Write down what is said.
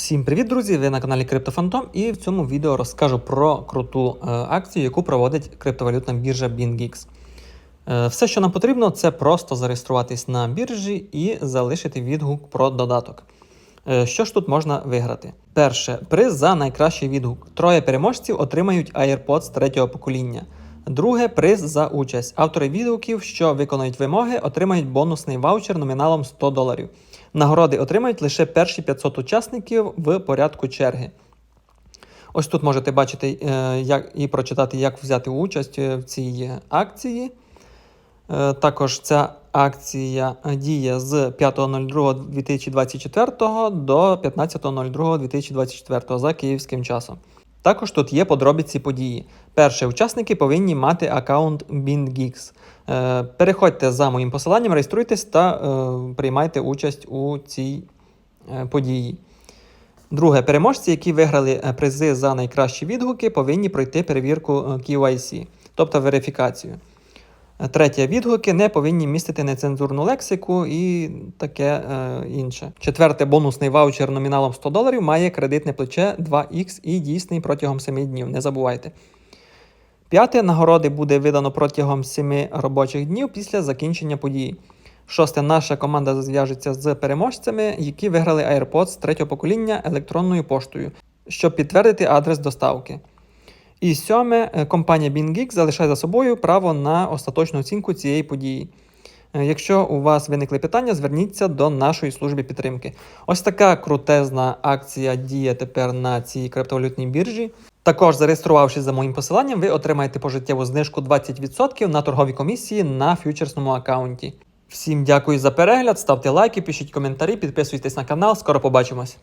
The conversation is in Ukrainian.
Всім привіт, друзі! Ви на каналі CryptoFantom і в цьому відео розкажу про круту е, акцію, яку проводить криптовалютна біржа BingX. Е, все, що нам потрібно, це просто зареєструватись на біржі і залишити відгук про додаток. Е, що ж тут можна виграти? Перше, приз за найкращий відгук. Троє переможців отримають AirPods третього покоління. Друге приз за участь. Автори відгуків, що виконують вимоги, отримають бонусний ваучер номіналом 100 доларів. Нагороди отримають лише перші 500 учасників в порядку черги. Ось тут можете бачити е, як, і прочитати, як взяти участь е, в цій акції. Е, Також ця акція діє з 5.02.2024 до 15.02.2024 за київським часом. Також тут є подробиці події. Перше, учасники повинні мати аккаунт BindGeeks. Е, Переходьте за моїм посиланням, реєструйтесь та е, приймайте участь у цій е, події. Друге, переможці, які виграли призи за найкращі відгуки, повинні пройти перевірку QIC, тобто верифікацію. Третє, відгуки не повинні містити нецензурну лексику і таке е, інше. Четверте, бонусний ваучер номіналом 100 доларів має кредитне плече 2х і дійсний протягом 7 днів. Не забувайте. П'яте, нагороди буде видано протягом 7 робочих днів після закінчення події. Шосте, наша команда зв'яжеться з переможцями, які виграли AirPods третього покоління електронною поштою, щоб підтвердити адрес доставки. І сьоме, е, компанія BingX залишає за собою право на остаточну оцінку цієї події. Е, Якщо у вас виникли питання, зверніться до нашої служби підтримки. Ось така крутезна акція діє тепер на цій криптовалютній біржі. Також, зареєструвавшись за моїм посиланням, ви отримаєте пожиттєву знижку 20% на торгові комісії на фьючерсному аккаунті. Всім дякую за перегляд, ставте лайки, пишіть коментарі, підписуйтесь на канал. Скоро побачимось.